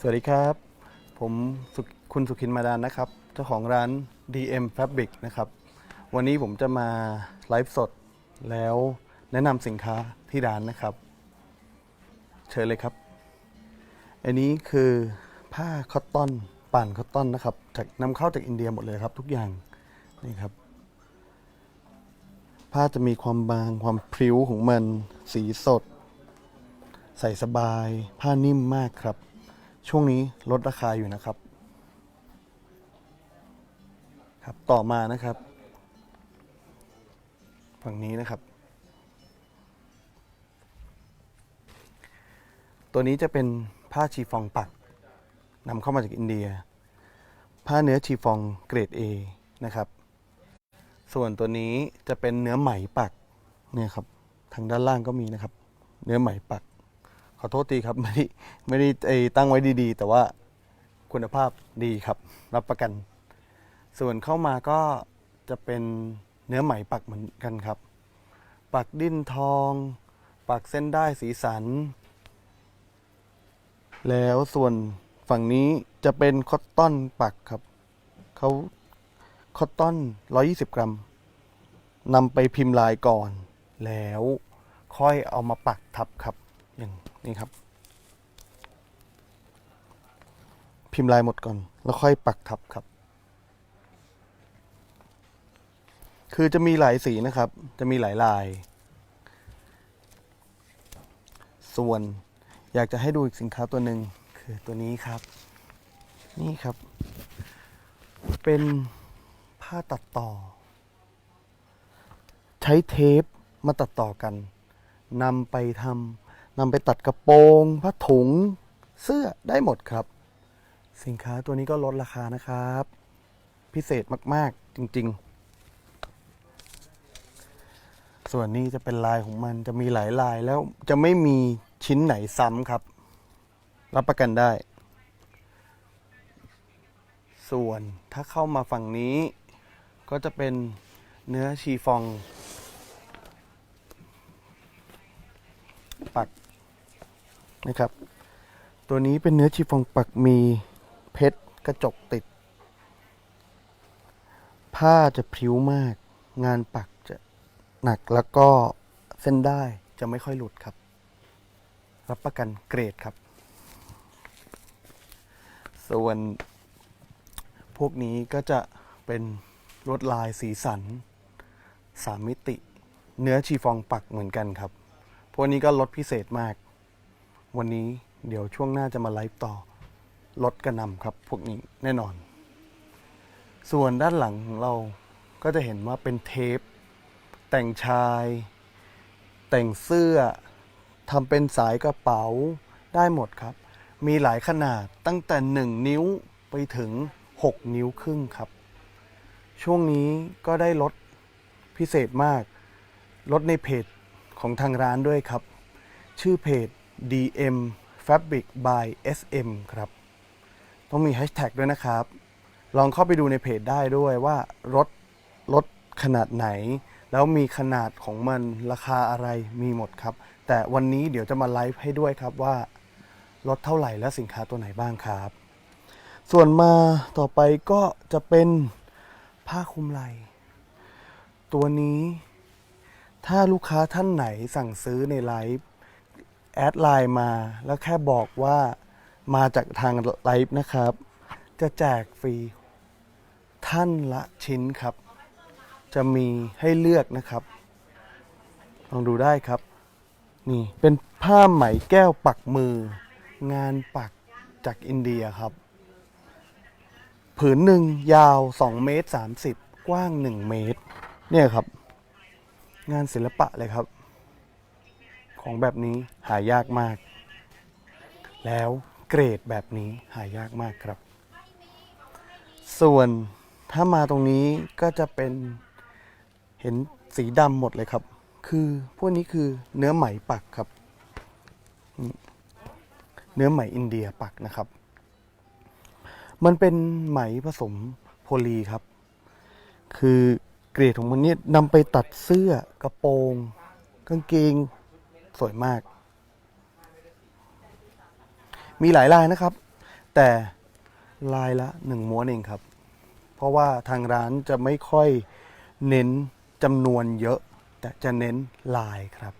สวัสดีครับ ผมคุณสุขินมาดานนะครับ เจ้าของร้าน DM Fabric นะครับ วันนี้ผมจะมาไลฟ์สดแล้วแนะนำสินค้าที่ร้านนะครับ เชิญเลยครับ อันนี้คือผ้าคอตตอนป่านคอตตอนนะครับจากนำเข้าจากอินเดียหมดเลยครับ ทุกอย่างนี่ครับ ผ้าจะมีความบางความพริ้วของมันสีสด ใส่สบาย ผ้านิ่มมากครับ ช่วงนี้ลดราคาอยู่นะครับ ครับต่อมานะครับ ฝั่งนี้นะครับ ตัวนี้จะเป็นผ้าชีฟองปักนำเข้ามาจากอินเดีย ผ้าเนื้อชีฟองเกรด A นะครับ ส่วนตัวนี้จะเป็นเนื้อไหมปักเนี่ยครับทางด้านล่างก็มีนะครับ เนื้อไหมปัก ขอโทษทีครับไม่ได้ไม่ได้ไอ้ตั้งไว้ดีๆ แต่ว่าคุณภาพดีครับ รับประกัน ส่วนเข้ามาก็จะเป็นเนื้อไหมปักเหมือนกันครับ ปักดิ้นทอง ปักเส้นได้สีสัน แล้วส่วนฝั่งนี้จะเป็นคอตตอนปักครับเขาคอตตอน 120 กรัมนำไปพิมพ์ลายก่อน แล้วค่อยเอามาปักทับครับอย่าง นี้ครับ พิมพ์ลายหมดก่อน แล้วค่อยปักทับครับ คือจะมีหลายสีนะครับ จะมีหลายลาย ส่วนอยากจะให้ดูอีกสินค้าตัวหนึ่งคือตัวนี้ครับ นี่ครับ เป็นผ้าตัดต่อ ใช้เทปมาตัดต่อกันนำไปทำ นำไปตัดกระโปรงผ้าถุงเสื้อได้หมดครับ สินค้าตัวนี้ก็ลดราคานะครับ พิเศษมากๆจริง ๆ ส่วนนี้จะเป็นลายของมันจะมีหลายลายแล้วจะไม่มีชิ้นไหนซ้ำครับ รับประกันได้ ส่วนถ้าเข้ามาฝั่งนี้ ก็จะเป็นเนื้อชีฟอง ปัก นะครับ ตัวนี้เป็นเนื้อชีฟองปักมีเพชรกระจกติด ผ้าจะพริ้วมาก งานปักจะหนักแล้วก็เส้นได้จะไม่ค่อยหลุดครับ รับประกันเกรดครับ ส่วนพวกนี้ก็จะเป็นลวดลายสีสันสามมิติ เนื้อชีฟองปักเหมือนกันครับ พวกนี้ก็ลดพิเศษมาก วันนี้เดี๋ยวช่วงหน้าจะมาไลฟ์ต่อลดกระนำครับ พวกนี้แน่นอน ส่วนด้านหลังของเราก็จะเห็นว่าเป็นเทป แต่งชาย แต่งเสื้อทำเป็นสายกระเป๋าได้หมดครับ มีหลายขนาดตั้งแต่ 1 นิ้วไปถึง 6 นิ้วครึ่งครับ ช่วงนี้ก็ได้ลดพิเศษมากลดในเพจของทางร้านด้วยครับ ชื่อเพจ DM Fabric by SM ครับ ต้องมีแฮชแท็กด้วยนะครับ ลองเข้าไปดูในเพจได้ด้วยว่ารถรถขนาดไหน แล้วมีขนาดของมันราคาอะไรมีหมดครับ แต่วันนี้เดี๋ยวจะมาไลฟ์ให้ด้วยครับว่าลดเท่าไหร่และสินค้าตัวไหนบ้างครับ ส่วนมาต่อไปก็จะเป็นผ้าคลุมไหล่ตัวนี้ถ้าลูกค้าท่านไหนสั่งซื้อในไลฟ์ แอดไลน์มา แล้วแค่บอกว่ามาจากทางไลฟ์นะครับ จะแจกฟรี ท่านละชิ้นครับ จะมีให้เลือกนะครับ ลองดูได้ครับ นี่เป็นผ้าไหมแก้วปักมือ งานปักจากอินเดียครับ ผืนหนึ่งยาว 2 เมตร 30 กว้าง 1 เมตร เนี่ยครับ งานศิลปะเลยครับ ของแบบนี้หายากมาก แล้วเกรดแบบนี้หายากมากครับ ส่วนถ้ามาตรงนี้ก็จะเป็นเห็นสีดำหมดเลยครับ คือพวกนี้คือเนื้อไหมปักครับ เนื้อไหมอินเดียปักนะครับ มันเป็นไหมผสมโพลีครับ คือเกรดของมันเนี่ยนำไปตัดเสื้อกระโปรง กางเกง สวยมาก มีหลายลายนะครับ แต่ลายละหนึ่งม้วนเองครับ เพราะว่าทางร้านจะไม่ค่อยเน้นจำนวนเยอะ แต่จะเน้นลายครับ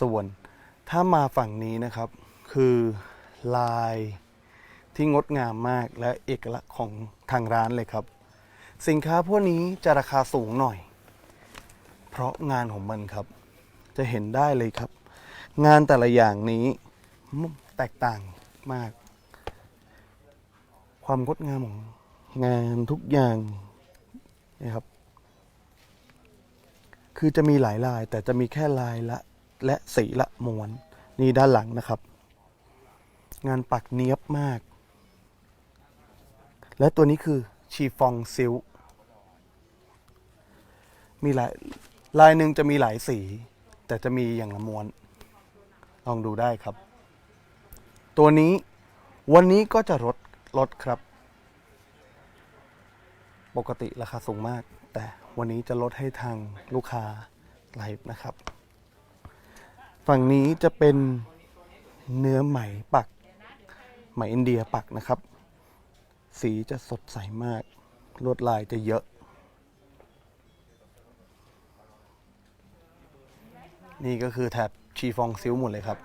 ส่วนถ้ามาฝั่งนี้นะครับ คือลายที่งดงามมากและเอกลักษณ์ของทางร้านเลยครับ สินค้าพวกนี้จะราคาสูงหน่อย เพราะงานของมันครับ จะเห็นได้เลยครับ งานแต่ละอย่างนี้แตกต่างมาก ความงดงามของงานทุกอย่างนะครับ คือจะมีหลายลาย แต่จะมีแค่ลายละและสีละมวนนี่ด้านหลังนะครับ งานปักเนี้ยบมาก และตัวนี้คือชีฟองซิลมีหลายลายหนึ่งจะมีหลายสี แต่จะมีอย่างละม้วน ลองดูได้ครับ ตัวนี้วันนี้ก็จะลดลดครับ ปกติราคาสูงมาก แต่วันนี้จะลดให้ทางลูกค้าไลฟ์นะครับ ฝั่งนี้จะเป็นเนื้อไหมปัก ไหมอินเดียปักนะครับ สีจะสดใสมาก ลวดลายจะเยอะ นี่ก็คือแถบชีฟองซิลหมดเลยครับ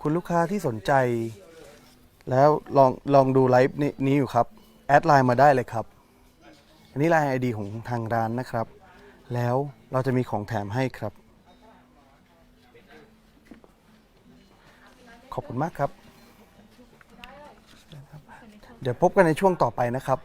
คุณลูกค้าที่สนใจ แล้วลองลองดูไลฟ์นี้นี้อยู่ครับ แอดไลน์มาได้เลยครับ อันนี้ไลน์ไอดีของทางร้านนะครับ แล้วเราจะมีของแถมให้ครับ ขอบคุณมากครับ เดี๋ยวพบกันในช่วงต่อไปนะครับ